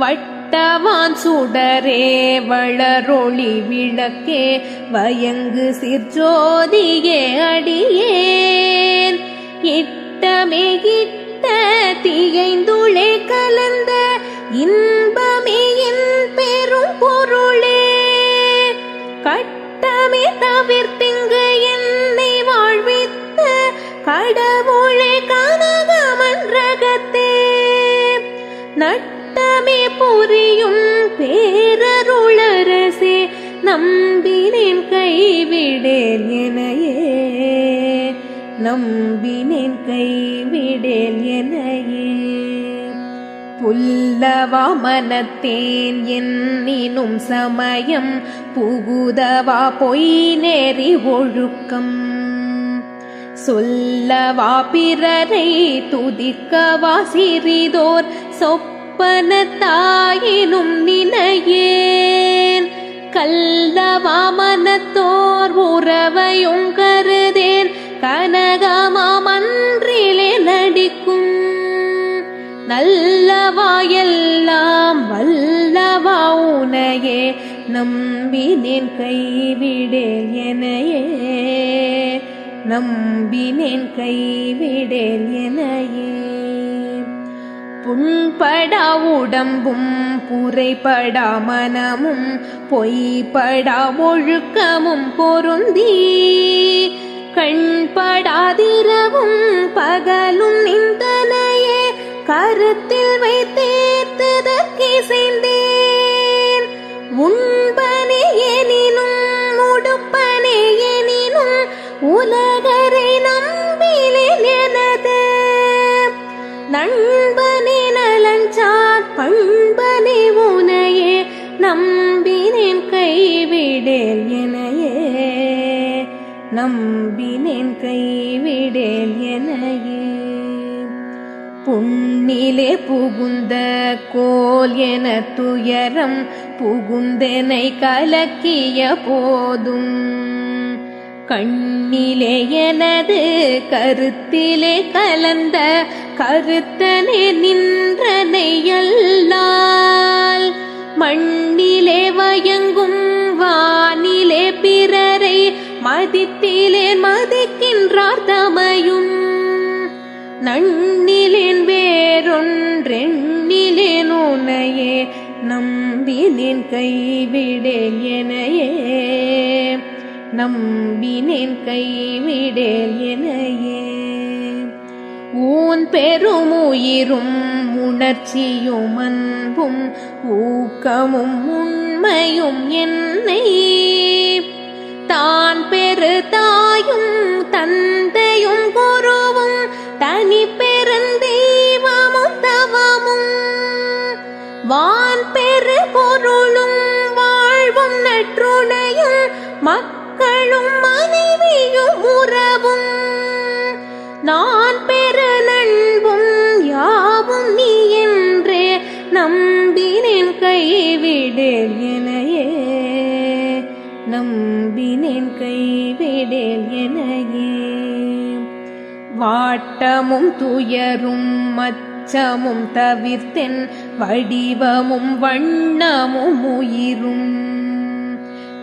வட்டவான் சுடரே வளரொளி விளக்கே வயங்கு சிற்றோதியே அடியேன். இட்டமே கிட்ட தீயைந்துளே கலந்த இன்பமே என் பெரும் பொருளே. கட்டமே தவிர்த்திங்கு என்னை வாழ்வித்த கடவுளே கனகமன்றகத்தே. நட்டமே புரியும் பேரருளரசே நம்பினேன் கைவிடேல் எனையே. நம்பினேன் கைவிடேல் எனையே. புல்லவா மனத்தேன் என்னினும் சமயம் புகுதவா பொய் நெறி ஒழுக்கம். சொல்லவா பிறரை துதிக்கவா சிறிதோர் சொப்ப ஒப்பனத்தாயினும் நினையேன். கல்லவாமனத்தோர் உறவையும் கருதேன். கனகமாமன்றிலே நடிக்கும். நல்லவாயெல்லாம் வல்லவா உனையே நம்பினேன் கைவிடேல் எனையே. நம்பினேன் கைவிடேல் எனையே. புண்படா உடம்பும் புரைபடா மனமும் பொய்படா ஒழுக்கமும் பொருந்தி. கண்படாதிரவும் பகலும் நிந்தனையே கருத்தில் வைத்தேர்த்ததற்கிசைந்தேன் உண்பனே எனினும் உடுப்பனே எனினும் உலகரை நம்பிலே எனது நண்பர் நலஞ்சார் பண்பனை உனையே நம்பினேன் கைவிடேல் எனையே. நம்பினேன் கைவிடேல் எனையே. புண்ணிலே புகுந்த கோல் என துயரம் புகுந்தனை கலக்கிய போதும். கண்ணிலே எனது கருத்திலே கலந்த கருத்தனே நின்றனையல்லால் மண்ணிலே வயங்கும் வானிலே பிறரை மதித்திலே மதிக்கின்றார் தமையும். நண்ணிலேன் வேறொன்றெண்ணிலேன் உனையே நம்பினேன் கைவிடேன் எனையே. நம்பினேன் கைவிடேல் எனையே. ஊன் பெருமுயிரும் உணர்ச்சியும் அன்பும் ஊக்கமும் உண்மையும் என்னை. தான் பெரு தாயும் தந்தையும் குருவும் தனி பெருந்தெய்வமும் தவமும். வான் பெரு பொருளும் வாழ்வும் நற்றுணையும் மகளும் மனைவியும் உறவும். நான் பெற நண்பும் யாவும் நீ என்றே நம்பினேன் கைவிடேல் எனையே. நம்பினேன் கைவிடேல் எனையே. வாட்டமும் துயரும் மச்சமும் தவிர்த்தென் வடிவமும் வண்ணமும் உயிரும்.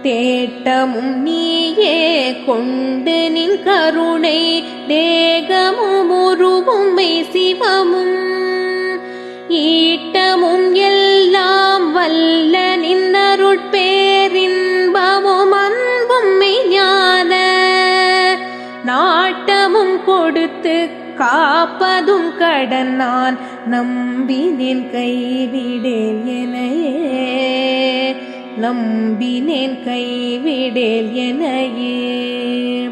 தேட்டமும் நீயே கொண்டு நின் கருணை தேகமும் உருவும் சிவமும். ஈட்டமும் எல்லாம் வல்ல நின்னருட்பேரின்பமும் அன்பும் ஞான. நாட்டமும் கொடுத்து காப்பதும் கடன் நான் நம்பினேன் கைவிடேன் என நம்பினேன் கைவிடேல் எனையே.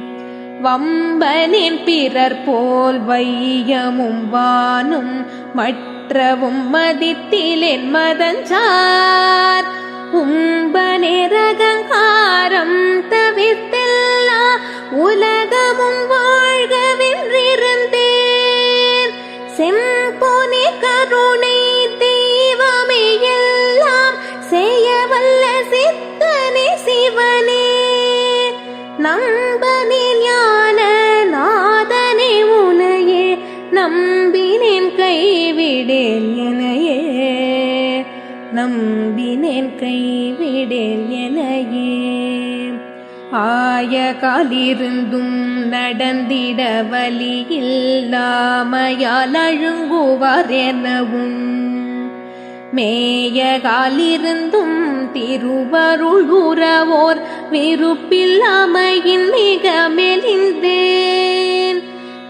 வம்பனின் பிறர் போல் வையமும் வானும் மற்றவும் மதித்திலேன் மதஞ்சார். உம்பனே ரகங்காரம் தவிர்த்தெல்லா உலகமும் வாழ்கவென்றிருந்தேன் செம்பொனே கருண் கைவிடேல் எனையே. நம்பினேன் கைவிடேல் எனையே. ஆய காலிருந்தும் நடந்திட வழியில்லாமையால் அழுங்குவார் எனவும் மேய காலிருந்தும் திருவருள் உறவோர் விருப்பில்லாமையின் மிக மெலிந்தே.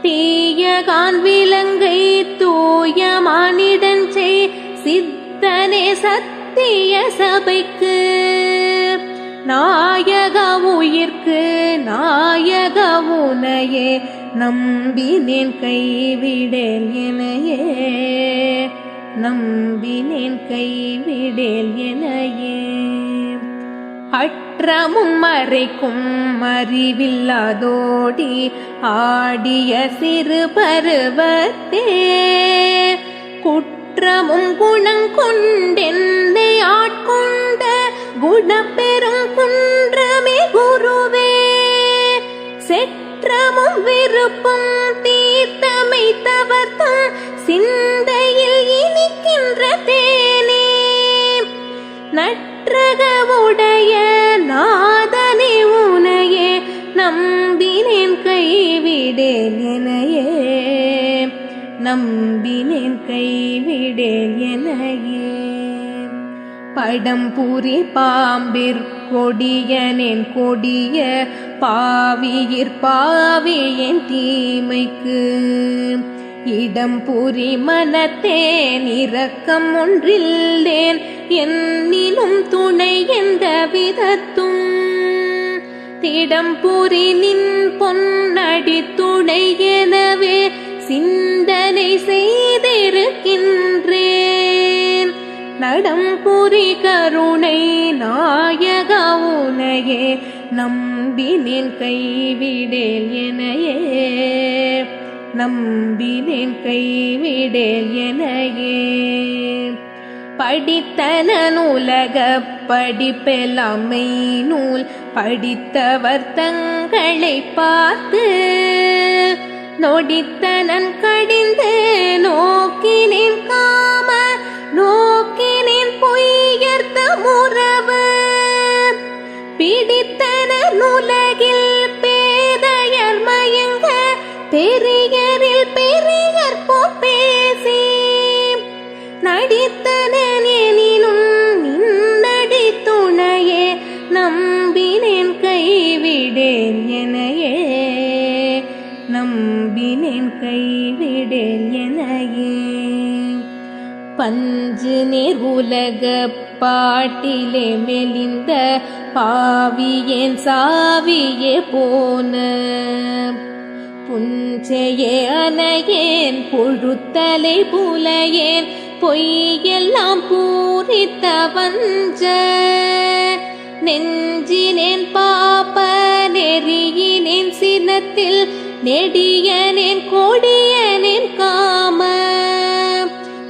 தீய காண்விலங்கை தூய மானிடன் செய் சித்தனே சத்திய சபைக்கு. நாயக உயிர்க்கு நாயக உனையே நம்பினேன் கைவிடேல் எனையே. நம்பினேன் கைவிடேல் எனையே. அட் குற்றமும் மறைக்கும் அறிவில்லாதோடி ஆடிய சிறு பருவத்தே. குற்றமும் குணங்கொண்டென்னை ஆட்கொண்ட குணப்பெரும் குன்றமே குருவே. செற்றமும் விருப்பும் உலகமுடைய நாதனே உனையே நம்பினேன் கைவிடேன் எனையே. நம்பினேன் கைவிடேன் எனையே. படம் புரி பாம்பிற் கொடியனேன் கொடிய பாவியிற் பாவியின் தீமைக்கு. இடம் புரி மனத்தேன் இரக்கம் ஒன்றில்லேன் என்னினும் துணை எந்த விதத்தும். திடம் புரி நின் பொன்னடி துணை எனவே சிந்தனை செய்திருக்கின்றேன். நடம் புரி கருணை நாயக உனையே நம்பினேன் கைவிடேல் எனையே. நம்பினேன் கைவிடேல் எனையே. படித்தன நூலக படிப்பெல்லாமை நூல் படித்தவர் தங்களை பார்த்து நொடித்தனன் கடிந்து நோக்கினேன் காம நோக்கினேன் பொய்யர்த்த முறவு. பிடித்தன நுலகில் பேதையர் மயங்க பெரிய கைவிடேன் எனையே நம்பினேன் கைவிடேன் எனையே. பஞ்சு நீர் உலக பாட்டிலே மெலிந்த பாவியேன் சாவியே போன. புஞ்சையே அனையேன் பொழுத்தலை புலையேன் பொய்யெல்லாம் பூரித்த வஞ்ச. நெஞ்சினேன் பாப்ப நெறியினேன் சினத்தில் நெடியனேன் கொடியனேன் காம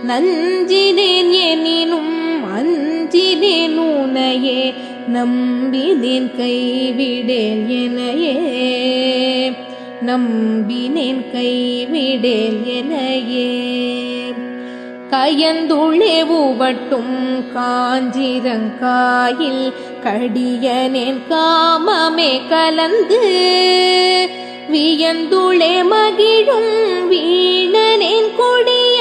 நஞ்சினேன் எனினும் அஞ்சினேன் உனையே நம்பினேன் கைவிடேல் எனையே. நம்பினேன் கைவிடேல் எனையே. கயந்துளே உவட்டும் காஞ்சிரங்காயில் கடியனேன் காமமே கலந்து வியந்துளே மகிழும் வீணனேன் கொடிய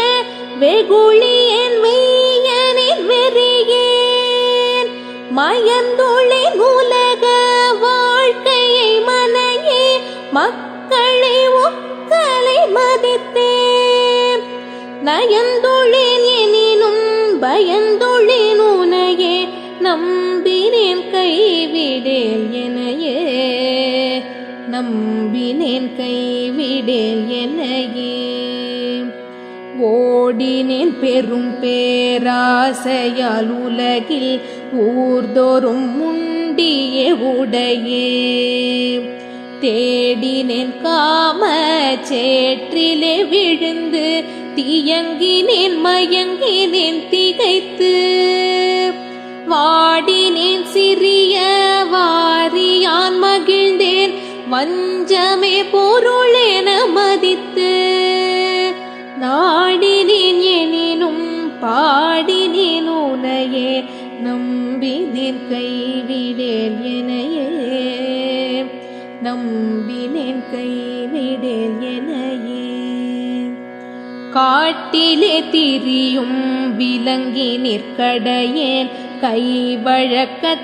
வெகுளியன் வெய்யனின் வெறியேன் மயந்துளே உலக வாழ்க்கையை மனையே மக்களை ஒக்கலை மதித்தேன். நயந்துளேன் எனினும் பயந்துளேன் உனையே நம் கைவிடேல் எனையே. நம்பினேன் கைவிடேல் எனையே. ஓடினேன் பெரும் பேராசையால் உலகில் ஊர்தோறும் முண்டிய உடையே. தேடினேன் காம சேற்றிலே விழுந்து தியங்கினேன் மயங்கினேன் திகைத்து. வாடினேன் சிறிய வாரியான் மகிழ்ந்தேன். வஞ்சமே பொருளென மதித்து நாடினேன் எனினும் பாடினேன் உனையே. நம்பினேன் கைவிடேன் எனையே. நம்பினேன் கைவிடேன் எனையே. காட்டிலே திரியும் விலங்கி நிற்கடையேன். கை வழக்கத்தினாலொடிந்த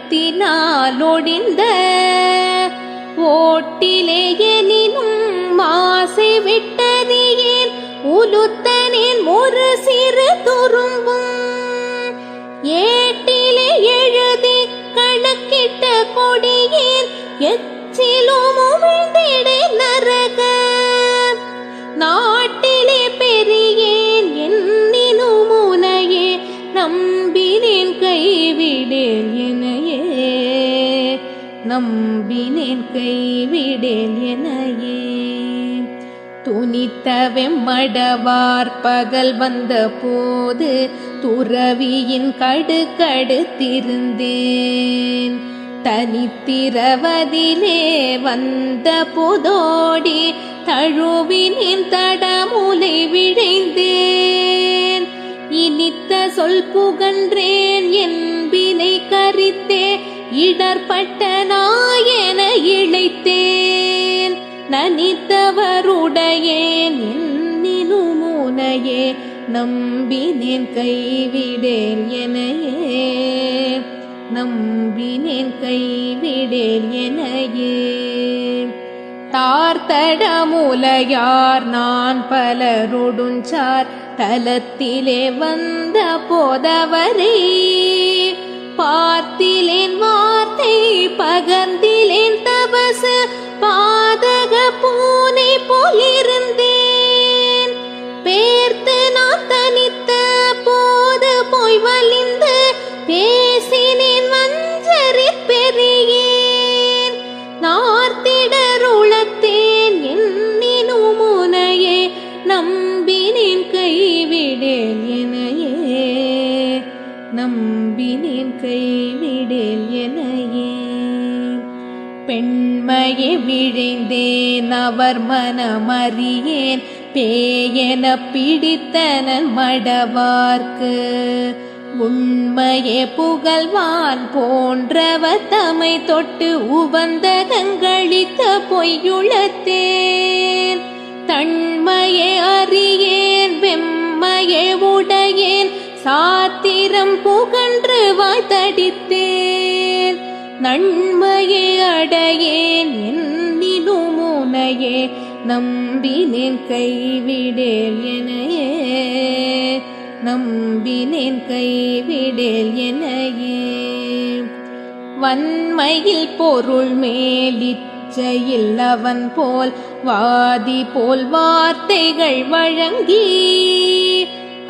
ஓட்டிலே எனினும் மாசை விட்டதியேன் உலுத்தனின் ஒரு சிறு துரும்பும் ஏட்டிலே எழுதி கணக்கிட்ட கொடியேன் எச்சிலும் உமிழ்ந்திட நரக கைவிடேல் எனையே. நம்பினேன் கைவிடேல் எனையே. துணித்தவெம்மடவார் பகல் வந்த போது துறவியின் கடுக்கடுத்திருந்தேன் தனித்திரவதிலே வந்த புதோடி தழுவினின் தடமுலை விழைந்தேன். இனித்த சொல் புகன்றேன் என்பினை கரித்தே. இடர்பட்ட நாயன இழைத்தேன். நனித்தவருடையேன் என்னினும் உனையே நம்பினேன் கைவிடேன் எனையே. நம்பினேன் கைவிடேன் எனையே. தார்த்தடமுலையார் நான் பலரொடுஞ்சார் தலத்திலே வந்த போதவரே பார்த்திலேன் வார்த்தை பகர்ந்திலேன் தபசு. பெண்மையை விழைந்தேன் அவர் மனமறியேன். பேயன பிடித்தனன் மடவார்க்கு. உண்மையே புகழ்வான் போன்றவ தமை தொட்டு உவந்த கங்களித்த பொய்யுளத்தேன். தன்மையை அறியேன் வெம்மையை உடையேன். சாத்திரம் புகன்று வாய்த்தடித்தேன். நன்மையே அடையேன் என்னினும் உனையே நம்பினேன் கைவிடேல் எனையே நம்பினேன் கைவிடேல் எனையே வன்மையில் பொருள் மேலிச்சையில் அவன் போல் வாதி போல் வார்த்தைகள் வழங்கி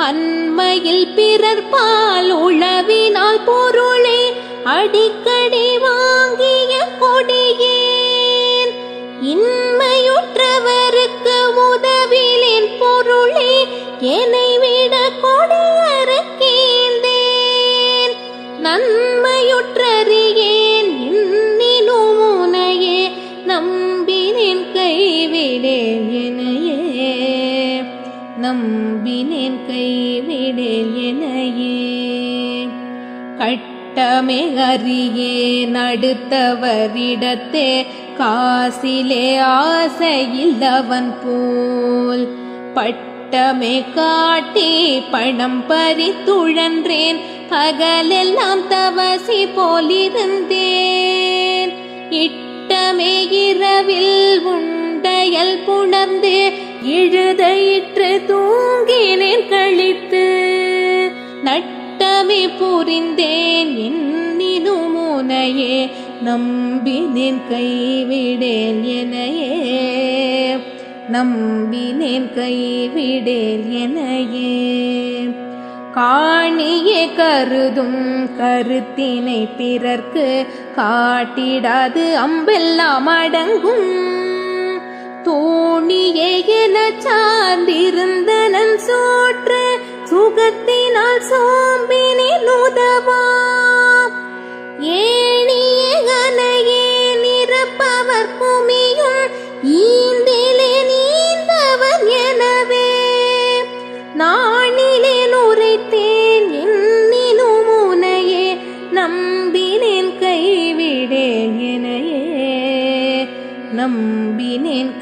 அண்மையில் பிறர் பால் உளவினால் பொருளை அடிக்க கட்டமிகறியே நடுத்தவரிடத்தே காசிலே ஆசையில்லவன் போல். பட்டமே காட்டி பணம் பறித்துழன்றேன் பகலெல்லாம் தவசி போலிருந்தேன். இட்டமே இரவில் உண்டையல் புணர்ந்து இழுதையிற்று தூங்கினேன் கழித்து புரிந்தேன் என்னினும் உனையே நம்பினேன் கைவிடேல் எனையே நம்பினேன் கைவிடேல் எனையே காணியே கருதும் கருத்தினை பிறர்க்கு காட்டிடாது அம்பெல்லாம் அடங்கும். தோணியே என சார்ந்திருந்தனன் சோற்று சுகத்தை சோம்பினின் உதவா நிரப்பவர் குமியும் ஈந்திலே நீந்தவன் எனவே. நாணிலே நுரைத்தேன் என்னினும் உனையே நம்பினேன் கைவிடேன் எனையே. நம்பினேன்